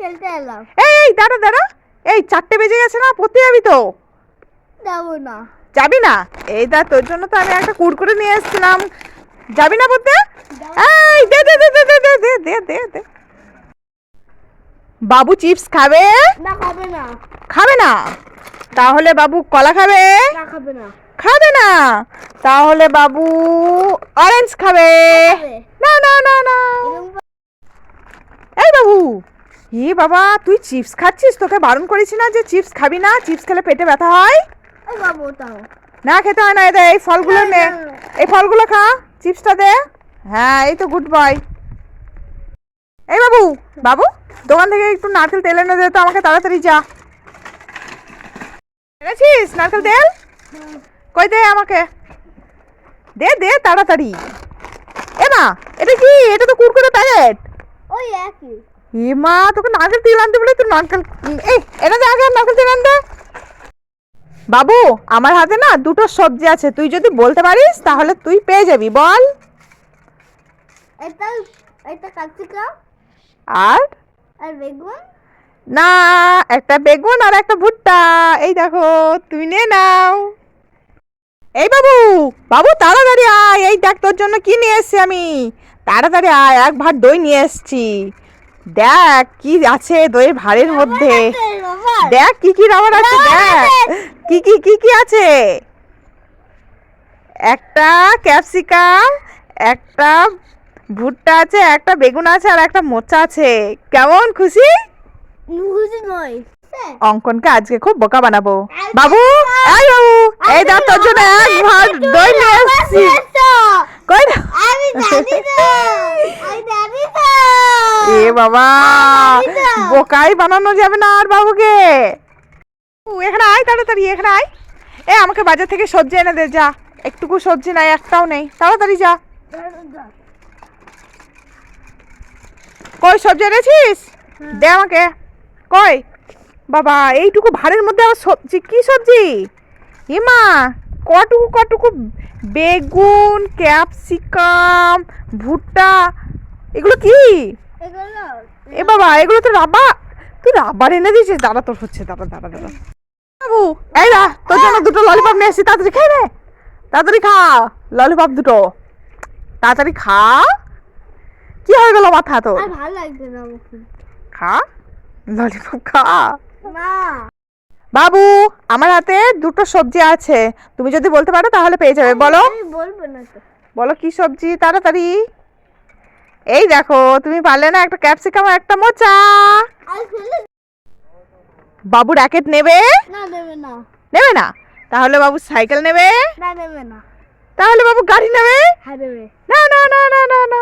খেলতে এলাম। এই এই দাঁড়া দাঁড়া। এই চারটে বেজে গেছে না? পড়তে যাবি তো? যাব না। যাবি না? এই দা তোর জন্য তো আমি একটা কুড়কুড়ে নিয়ে এসেছিলাম। যাবি না পড়তে? এই দে দে দে দে দে দে দে দে দে দে। বাবু চিপস খাবে? না খাবে না। খাবে না? তাহলে বাবু কলা খাবে? না খাবে না। খাবে না? তাহলে বাবু অরেঞ্জ খাবে? খাবে। না না না না। এই বাবু এ বাবা তুই চিপস খাচ্ছিস? তোকে বারণ করেছি না যে চিপস খাবি না? চিপস খেলে পেটে ব্যথা হয়? এই বাবু তাও না খেতে হয় না এদের এই ফলগুলো নে। এই ফলগুলো খা চিপসটা দে। হ্যাঁ এই তো গুড বয়। এই বাবু বাবু দোকান থেকে একটু নারকেল তেল এনে দে তো আমাকে তাড়াতাড়ি যা। এনেছিস নারকেল তেল? কই দে আমাকে? দে দে তাড়াতাড়ি। এ মা এটা কি? এটা তো কুরকুরে প্যাকেট। ওই একই। এ মা তোকে নারকেল তেল আনতে বলে তুই নারকেল এই দে আগে নারকেল তেল আনতে। বাবু আমার হাতে না দুটো সবজি আছে তুই যদি বলতে পারিস তাহলে তুই পেয়ে যাবি বল। এটা এটা আর? আর বেগুন। না একটা বেগুন আর একটা ভুট্টা এই দেখো তুমি নে নাও। এই বাবু বাবু তাড়াতাড়ি আয় এই দেখ তোর জন্য কি নিয়ে এসছি আমি। তাড়াতাড়ি আয় এক ভাত দই নিয়ে এসছি। দেখ কি আছে দইয়ের ভাড়ের মধ্যে। দেখ কি কি রাবার আছে দেখ। কি কি কি কি আছে? একটা ক্যাপসিকাম একটা ভুট্টা আছে একটা বেগুন আছে আর একটা মোচা আছে। কেমন খুশি? নয়। অঙ্কনকে আজকে খুব বোকা বানাবো। বাবু এই বাবু এই দেখ তোর জন্য এক ভাত দই নিয়ে এসেছি। কই না? আমি জানি না। বাবা। বোকাই বানানো যাবে না আর বাবুকে। এখানে আয় তাড়াতাড়ি এখানে আয়। এ আমাকে বাজার থেকে সবজি এনে দে যা। একটুকু সবজি নাই একটাও নেই। তাড়াতাড়ি যা। কই সবজি এনেছিস? দে আমাকে। কই? বাবা এইটুকু ভারের মধ্যে আবার সবজি কি সবজি? এমা কটুকু কটুকু বেগুন ক্যাপসিকাম ভুট্টা এগুলো কি? এ বাবা এগুলো তো রাবার। তুই রাবার এনে দিয়েছিস। দাঁড়া তোর হচ্ছে দাঁড়া দাঁড়া দাঁড়া। বাবু এই না তোর জন্য দুটো ললিপপ নিয়ে এসেছি তাড়াতাড়ি খেয়ে নে। তাড়াতাড়ি খা ললিপপ দুটো। তাড়াতাড়ি খা। কি হয়ে গেল মাথা তো ভালো লাগছে না খা ললিপপ খা। না। বাবু আমার হাতে দুটো সবজি আছে। তুমি যদি বলতে পারো তাহলে পেয়ে যাবে। বলো। বলব না বলো কি সবজি? তাড়াতাড়ি। এই দেখো তুমি পারলে না একটা ক্যাপসিকাম আর একটা মোচা। বাবু র্যাকেট নেবে? না নেবে না। নেবে না? তাহলে বাবু সাইকেল নেবে? না নেবে না। তাহলে বাবু গাড়ি নেবে? হ্যাঁ না না।